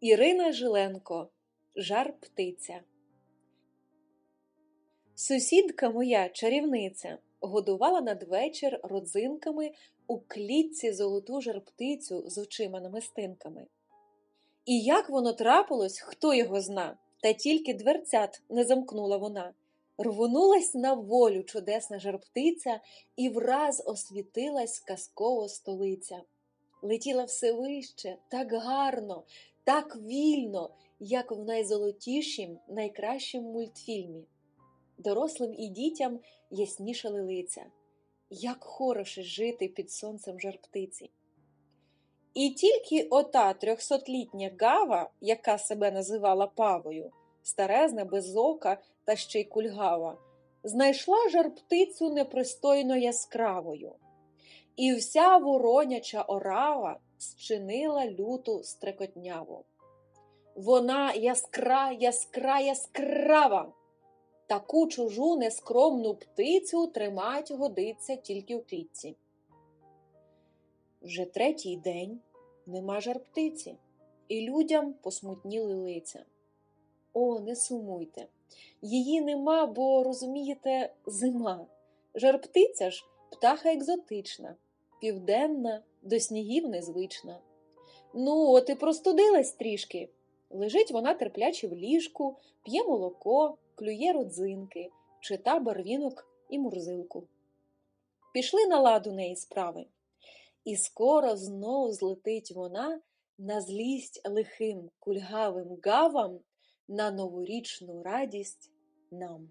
Ірина Жиленко Жар птиця Сусідка моя чарівниця годувала надвечір родзинками у клітці золоту жарптицю з очима намистинками. І як воно трапилось, хто його зна, та тільки дверцят не замкнула вона. Рвонулась на волю чудесна жарптиця і враз освітилась казково столиця. Летіла все вище, так гарно, так вільно, як в найзолотішім, найкращім мультфільмі. Дорослим і дітям яснішали лиця. Як хороше жити під сонцем жарптиці. І тільки ота трьохсотлітня гава, яка себе називала павою, старезна, без ока та ще й кульгава, знайшла жарптицю непристойно яскравою. І вся вороняча орава зчинила люту стрекотняву. Вона яскра, яскра, яскрава. Таку чужу нескромну птицю тримать годиться тільки у клітці. Вже третій день нема жар птиці, і людям посмутніли лиця. О, не сумуйте. Її нема, бо, розумієте, зима. Жар птиця ж птаха екзотична, південна, до снігів незвична. Ну, от і простудилась трішки. Лежить вона терпляче в ліжку, п'є молоко, клює родзинки, чита барвінок і мурзилку. Пішли на ладу неї справи. І скоро знов злетить вона на злість лихим кульгавим гавам на новорічну радість нам.